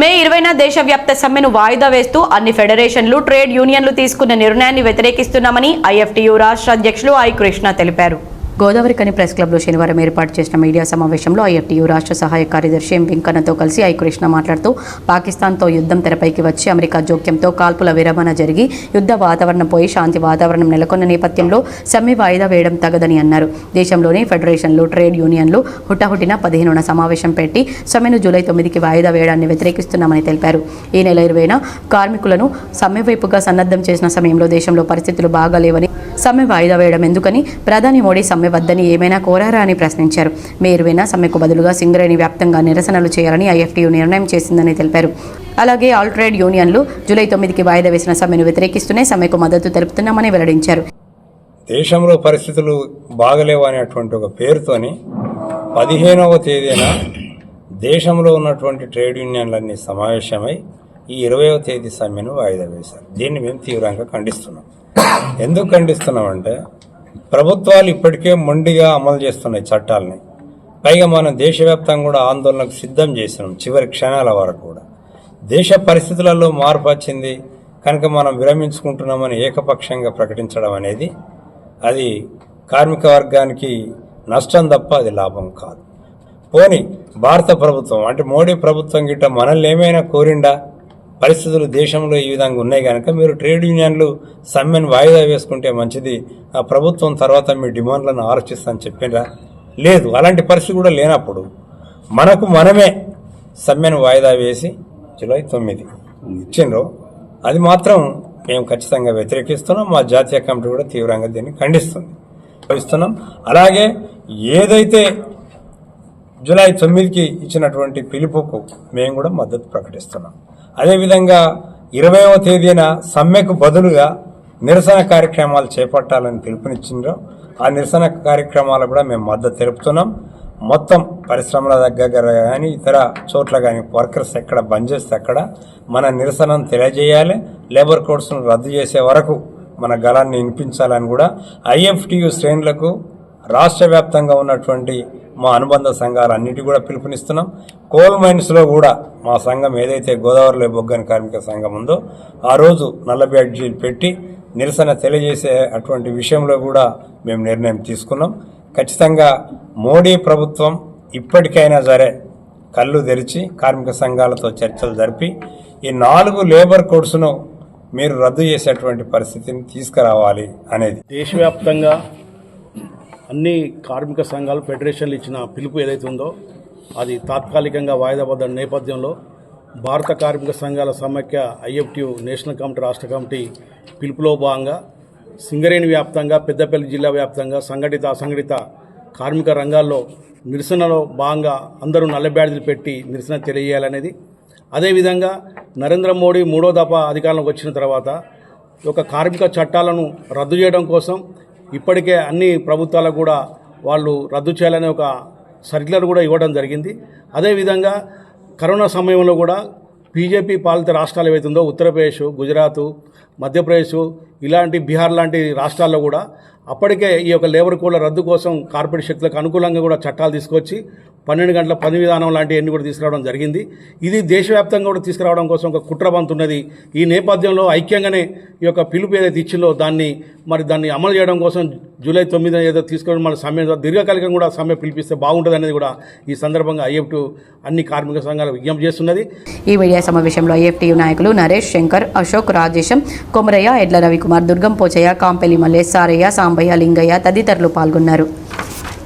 మే ఇరవైన దేశవ్యాప్త సమ్మెను వాయిదా వేస్తూ అన్ని ఫెడరేషన్లు ట్రేడ్ యూనియన్లు తీసుకున్న నిర్ణయాన్ని వ్యతిరేకిస్తున్నామని ఐఎఫ్టీయు రాష్ట్ర అధ్యక్షులు ఐ కృష్ణ తెలిపారు. గోదావరి కని ప్రెస్ క్లబ్లో శనివారం ఏర్పాటు చేసిన మీడియా సమావేశంలో ఐఎఫ్టీయూ రాష్ట్ర సహాయ కార్యదర్శి ఎం వెంకన్నతో కలిసి ఐ కృష్ణ మాట్లాడుతూ పాకిస్తాన్తో యుద్ధం తెరపైకి వచ్చి అమెరికా జోక్యంతో కాల్పుల విరమణ జరిగి యుద్ధ వాతావరణం పోయి శాంతి వాతావరణం నెలకొన్న నేపథ్యంలో సమ్మె వాయిదా వేయడం తగదని అన్నారు. దేశంలోని ఫెడరేషన్లు ట్రేడ్ యూనియన్లు హుటాహుటిన పదిహేనున సమావేశం పెట్టి సమ్మెను జూలై తొమ్మిదికి వాయిదా వేయడాన్ని వ్యతిరేకిస్తున్నామని తెలిపారు. ఈ నెల ఇరవైన కార్మికులను సమ్మె వైపుగా సన్నద్ధం చేసిన సమయంలో దేశంలో పరిస్థితులు బాగాలేవని సమ్మె వాయిదా వేయడం ఎందుకని? ప్రధాని మోడీ సమ్మె వద్దని ఏమైనా కోరారా అని ప్రశ్నించారు. మేరువైనా సమ్మెకు బదులుగా సింగరేణి వ్యాప్తంగా నిరసనలు చేయాలని ఐఎఫ్టీయూ నిర్ణయం చేసిందని తెలిపారు. అలాగే ఆల్ ట్రేడ్ యూనియన్లు జూలై తొమ్మిదికి వాయిదా వేసిన సమ్మెను వ్యతిరేకిస్తూనే సమ్మెకు మద్దతు తెలుపుతున్నామని వెల్లడించారు. దేశంలో పరిస్థితులు బాగలేవు అనేటువంటి ఒక పేరుతోని పదిహేనవ తేదీన దేశంలో ఉన్నటువంటి ట్రేడ్ యూనియన్లన్నీ సమావేశమై ఈ ఇరవైవ తేదీ సమ్మెను వాయిదా వేశారు. దీన్ని మేము తీవ్రంగా ఖండిస్తున్నాం. ఎందుకు ఖండిస్తున్నామంటే ప్రభుత్వాలు ఇప్పటికే మొండిగా అమలు చేస్తున్నాయి చట్టాలని పైగా మనం దేశవ్యాప్తంగా కూడా ఆందోళనకు సిద్ధం చేసినాం చివరి క్షణాల వరకు కూడా. దేశ పరిస్థితులలో మార్పు వచ్చింది కనుక మనం విరమించుకుంటున్నామని ఏకపక్షంగా ప్రకటించడం అనేది అది కార్మిక వర్గానికి నష్టం తప్ప అది లాభం కాదు. పోని భారత ప్రభుత్వం అంటే మోడీ ప్రభుత్వం గిట్ట మనల్ని ఏమైనా కోరిండా? పరిస్థితులు దేశంలో ఈ విధంగా ఉన్నాయి కనుక మీరు ట్రేడ్ యూనియన్లు సమ్మెను వాయిదా వేసుకుంటే మంచిది. ఆ ప్రభుత్వం తర్వాత మీ డిమాండ్లను ఆలోచిస్తాను చెప్పిండ్రా లేదు అలాంటి పరిస్థితి కూడా లేనప్పుడు మనకు మనమే సమ్మెను వాయిదా వేసి జూలై తొమ్మిది ఇచ్చిండ్రు. అది మాత్రం మేము ఖచ్చితంగా వ్యతిరేకిస్తున్నాం. మా జాతీయ కమిటీ కూడా తీవ్రంగా దీన్ని ఖండిస్తుంది. భావిస్తున్నాం. అలాగే ఏదైతే జూలై తొమ్మిదికి ఇచ్చినటువంటి పిలుపుకు మేము కూడా మద్దతు ప్రకటిస్తున్నాం. అదేవిధంగా ఇరవైవ తేదీన సమ్మెకు బదులుగా నిరసన కార్యక్రమాలు చేపట్టాలని పిలుపునిచ్చిండ్రు. ఆ నిరసన కార్యక్రమాలు కూడా మేము మద్దతు తెలుపుతున్నాం. మొత్తం పరిశ్రమల దగ్గర కానీ ఇతర చోట్ల కానీ వర్కర్స్ ఎక్కడ బంద్ చేస్తే అక్కడ మన నిరసనను తెలియజేయాలి. లేబర్ కోడ్స్ను రద్దు చేసే వరకు మన గలాన్ని వినిపించాలని కూడా ఐఎఫ్టియు శ్రేణులకు రాష్ట్ర వ్యాప్తంగా ఉన్నటువంటి మా అనుబంధ సంఘాలన్నిటి కూడా పిలుపునిస్తున్నాం. కోల్ మైన్స్లో కూడా మా సంఘం ఏదైతే గోదావరిలో బొగ్గని కార్మిక సంఘం ఉందో ఆ రోజు నల్ల బ్యాడ్జీలు పెట్టి నిరసన తెలియజేసే అటువంటి విషయంలో కూడా మేము నిర్ణయం తీసుకున్నాం. ఖచ్చితంగా మోడీ ప్రభుత్వం ఇప్పటికైనా సరే కళ్ళు తెరిచి కార్మిక సంఘాలతో చర్చలు జరిపి ఈ నాలుగు లేబర్ కోడ్స్ను మీరు రద్దు చేసేటువంటి పరిస్థితిని తీసుకురావాలి అనేది. దేశవ్యాప్తంగా అన్ని కార్మిక సంఘాలు ఫెడరేషన్లు ఇచ్చిన పిలుపు ఏదైతే ఉందో అది తాత్కాలికంగా వాయిదా పడ్డ నేపథ్యంలో భారత కార్మిక సంఘాల సమైక్య ఐఎఫ్టియు నేషనల్ కమిటీ రాష్ట్ర కమిటీ పిలుపులో భాగంగా సింగరేణి వ్యాప్తంగా పెద్దపల్లి జిల్లా వ్యాప్తంగా సంఘటిత అసంఘటిత కార్మిక రంగాల్లో నిరసనలో భాగంగా అందరూ నల్ల బ్యాడ్జీలు పెట్టి నిరసన తెలియజేయాలనేది. అదేవిధంగా నరేంద్ర మోడీ మూడో దఫా అధికారంలోకి వచ్చిన తర్వాత ఒక కార్మిక చట్టాలను రద్దు చేయడం కోసం ఇప్పటికే అన్ని ప్రభుత్వాలకు కూడా వాళ్ళు రద్దు చేయాలనే ఒక సర్క్యులర్ కూడా ఇవ్వడం జరిగింది. అదేవిధంగా కరోనా సమయంలో కూడా బీజేపీ పాలిత రాష్ట్రాలు ఏవైతుందో ఉత్తరప్రదేశ్ గుజరాత్ మధ్యప్రదేశ్ ఇలాంటి బీహార్ లాంటి రాష్ట్రాల్లో కూడా అప్పటికే ఈ యొక్క లేబర్ కోడ్ల రద్దు కోసం కార్పొరేట్ శక్తులకు అనుకూలంగా కూడా చట్టాలు తీసుకొచ్చి పన్నెండు గంటల పని విధానం లాంటివన్నీ కూడా తీసుకురావడం జరిగింది. ఇది దేశవ్యాప్తంగా కూడా తీసుకురావడం కోసం ఒక కుట్రబంతున్నది ఈ నేపథ్యంలో ఐక్యంగానే ఈ యొక్క పిలుపు ఏదైతే ఇచ్చిందో దాన్ని మరి దాన్ని అమలు చేయడం కోసం జూలై తొమ్మిది ఏదో తీసుకోవడం మన సమ్మె దీర్ఘకాలికంగా కూడా సమ్మె పిలిపిస్తే బాగుంటుంది అనేది కూడా ఈ సందర్భంగా ఐఎఫ్ అన్ని కార్మిక సంఘాలు విజ్ఞప్తి చేస్తున్నది. ఈ మీడియా సమావేశంలో ఐఎఫ్టీ నాయకులు నరేష్ శంకర్ అశోక్ రాజేశం కొమరయ్య ఎడ్ల కుమార్ దుర్గం పోచయ్య కాంపెల్లి మల్లేశ్ సారయ్య సాంబయ్య లింగయ్య తదితరులు పాల్గొన్నారు.